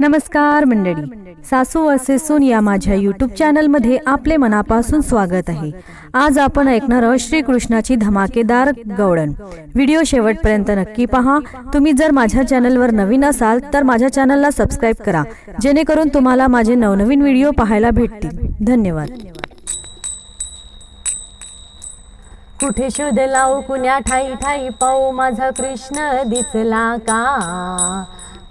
नमस्कार मंडळी. सासू असे सून या माझ्या यूट्यूब चॅनलमध्ये आपले मनापासून स्वागत आहे. आज आपण ऐकणार आहोत श्रीकृष्णाची धमाकेदार गवळण व्हिडिओ शेवटपर्यंत नक्की पहा. तुम्ही जर माझ्या चॅनलवर नवीन असाल तर माझ्या चॅनलला सबस्क्राईब करा. जेणेकरून तुम्हाला माझे नवनवीन व्हिडिओ पाहायला भेटतील. धन्यवाद. कुठे शोध लावू कुण्या ठाई ठाई पाहू माझा कृष्ण दिसला का?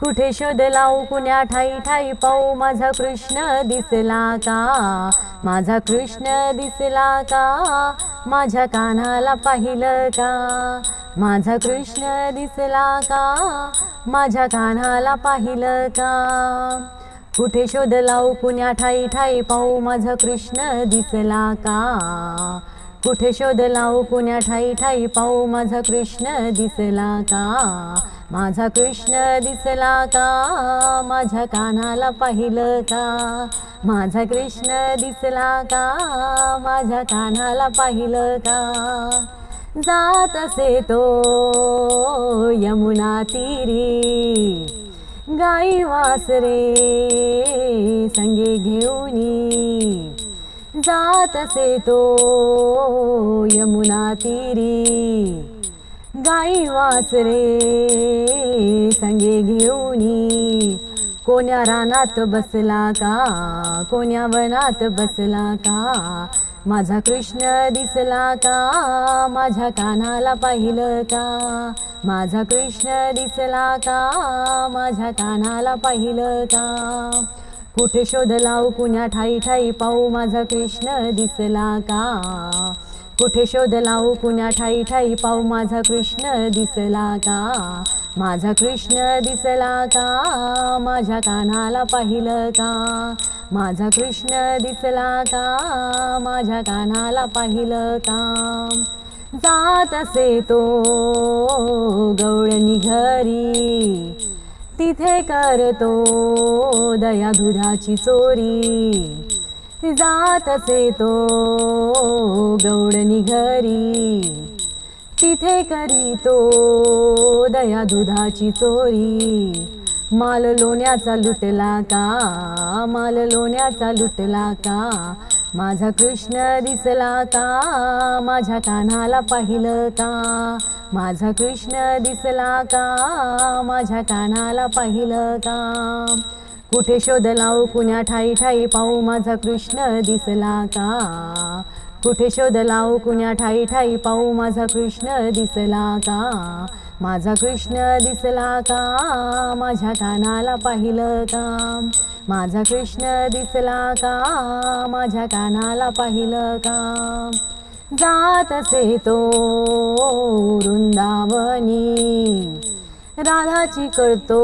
कुठे शोध लावू कुण्या ठाई ठाई पाहू माझा कृष्ण दिसला का? माझा कृष्ण दिसला का? माझ्या कानाला पाहिलं का? माझा कृष्ण दिसला का? माझ्या कानाला पाहिलं का? कुठे शोध लावू कुण्या ठाई ठाई पाहू माझा कृष्ण दिसला का? कुठे शोध लावू कुण्या ठाई ठाई पाहू माझा कृष्ण दिसला का? माझा कृष्ण दिसला का? माझ्या कानाला पाहिलं का? माझा कृष्ण दिसला का? माझ्या कानाला पाहिलं का? जात असे तो यमुना तीरी. गाई वासरे संगे घेऊनी जात असे तो यमुना तीरी. गाई वासरे संगे घेऊनी कोण्या रानात बसला का? कोण्या वनात बसला का? माझा कृष्ण दिसला का? माझ्या कानाला पाहिलं का? माझा कृष्ण दिसला का? माझ्या कानाला पाहिलं का? कुठे शोध लावू कुण्या ठाई ठाई पाहू? माझा कृष्ण दिसला का? कुठे शोध लावू कुण्या ठाई ठाई पाहू माझा कृष्ण दिसला का? माझा कृष्ण दिसला का? माझ्या कानाला पाहिलं का? माझा कृष्ण दिसला का? माझ्या कानाला पाहिलं का? जात असे तो गवळणी घरी तिथे करतो दया दुधाची चोरी. जात असे तो गौडनी घरी तिथे करीतो. दया दुधाची चोरी. माल लोण्याचा लुटला का? माल लोण्याचा लुटला का? माझा कृष्ण दिसला का? माझ्या कानाला पाहिलं का? माझा कृष्ण दिसला का? माझ्या कानाला पाहिलं का? कुठे शोध लावू कुण्या ठाई ठाई पाहू माझा कृष्ण दिसला का? कुठे शोध लावू कुण्या ठाई ठाई पाहू माझा कृष्ण दिसला का? माझा कृष्ण दिसला का? माझ्या कानाला पाहिलं का? माझा कृष्ण दिसला का? माझ्या कानाला पाहिलं का? जात असे तो वृंदावनी. राधाची करतो.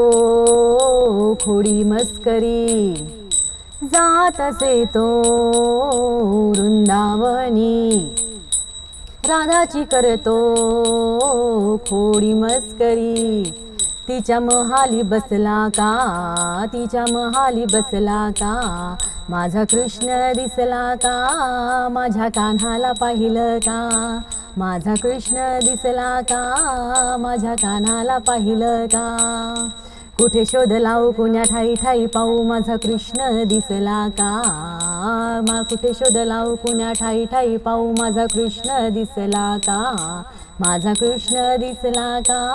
खोडी मस्करी जात असे तो वृंदावनी. राधाची करतो. खोडी मस्करी तिच्या महाली बसला का? तिच्या महाली बसला का? माझा कृष्ण दिसला का? माझ्या कान्हाला पाहिलं का? माझा कृष्ण दिसला का? माझ्या कानाला पाहिलं का? कुठे शोध लावू कुण्या हो ठाई ठाई पाहू? माझा कृष्ण दिसला का? मा कुठे शोध लावू कुण्या हो ठाई ठाई पाहू? माझा कृष्ण दिसला का? माझा कृष्ण दिसला का?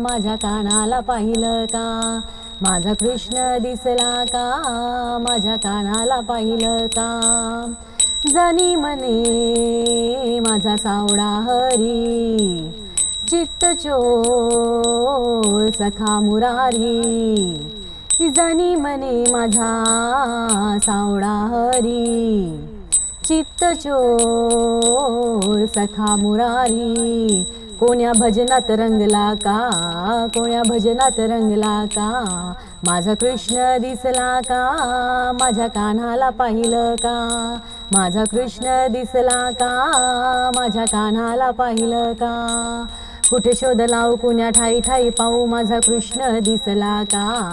माझ्या कानाला पाहिलं का? माझा कृष्ण दिसला का? माझ्या कानाला पाहिलं का? जनी मने माझा सावडा हरी चित्त चो सखा मुरारी. जनी मने माझा सावडा हरी. चित्त चोर सखा मुरारी. कोण्या भजनात रंगला का? कोण्या भजनात रंगला का? माझा कृष्ण दिसला का? माझ्या कान्हाला पाहिलं का? माझा कृष्ण दिसला का? माझ्या कान्हाला पाहिलं का? कुठे शोध लावू कुण्या ठाई ठाई पाहू माझा कृष्ण दिसला का?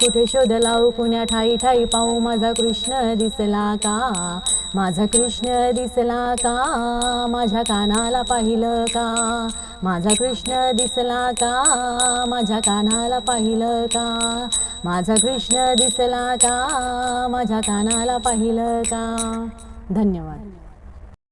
कुठे शोध लावू कुण्या ठाई ठाई पाहू माझा कृष्ण दिसला का? माझा कृष्ण दिसला का? माझ्या कानाला पाहिलं का? माझा कृष्ण दिसला का? माझ्या कानाला पाहिलं का? माझा कृष्ण दिसला का? माझ्या कानाला पाहिलं का? धन्यवाद.